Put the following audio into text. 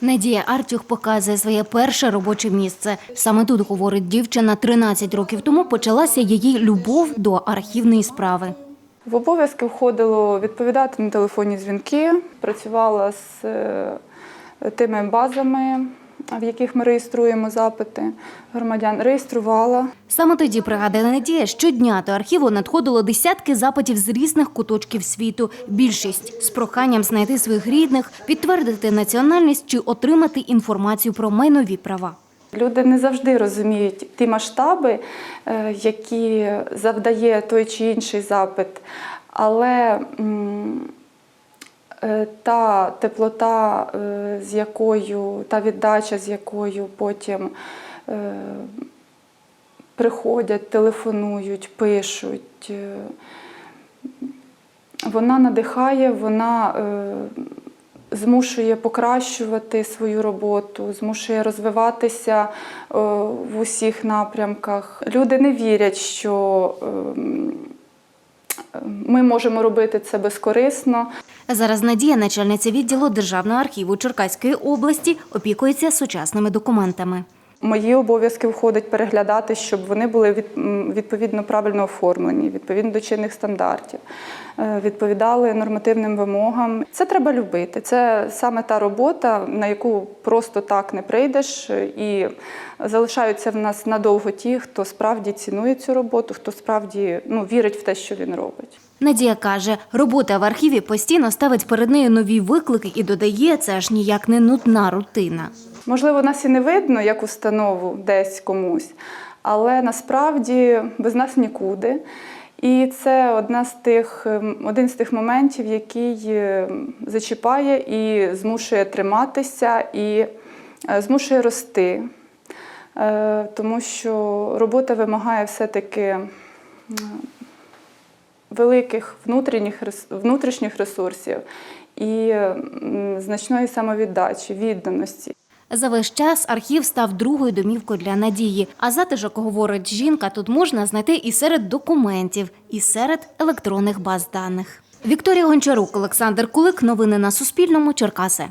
Надія Артюх показує своє перше робоче місце. Саме тут, говорить дівчина, 13 років тому почалася її любов до архівної справи. В обов'язки входило відповідати на телефонні дзвінки, працювала з е, тими базами, в яких ми реєструємо запити громадян. Реєструвала. Саме тоді, пригадує Надія, щодня до архіву надходило десятки запитів з різних куточків світу. Більшість з проханням знайти своїх рідних, підтвердити національність чи отримати інформацію про майнові права. Люди не завжди розуміють ті масштаби, е, які завдає той чи інший запит, але та теплота, е, з якою, та віддача, з якою потім е, приходять, телефонують, пишуть, е, вона надихає, вона е, змушує покращувати свою роботу, змушує розвиватися е, в усіх напрямках. Люди не вірять, що ем, ми можемо робити це безкорисно. Зараз Надія, начальниця відділу Державного архіву Черкаської області, опікується сучасними документами. Мої обов'язки входить переглядати, щоб вони були відповідно правильно оформлені, відповідно до чинних стандартів, е, відповідали нормативним вимогам. Це треба любити. Це саме та робота, на яку просто так не прийдеш, і залишаються в нас надовго ті, хто справді цінує цю роботу, хто справді ну, вірить в те, що він робить. Надія каже, робота в архіві постійно ставить перед нею нові виклики і додає, це аж ніяк не нудна рутина. Можливо, нас і не видно як установу десь комусь, але насправді без нас нікуди. І це одна з тих, ем, один з тих моментів, який ем, зачіпає і змушує триматися, і е, змушує рости. Е, Тому що робота вимагає все-таки великих внутрішніх, внутрішніх ресурсів і значної самовіддачі, відданості. За весь час архів став другою домівкою для Надії. А затишок, говорить жінка, тут можна знайти і серед документів, і серед електронних баз даних. Вікторія Гончарук, Олександр Кулик. Новини на Суспільному. Черкаси.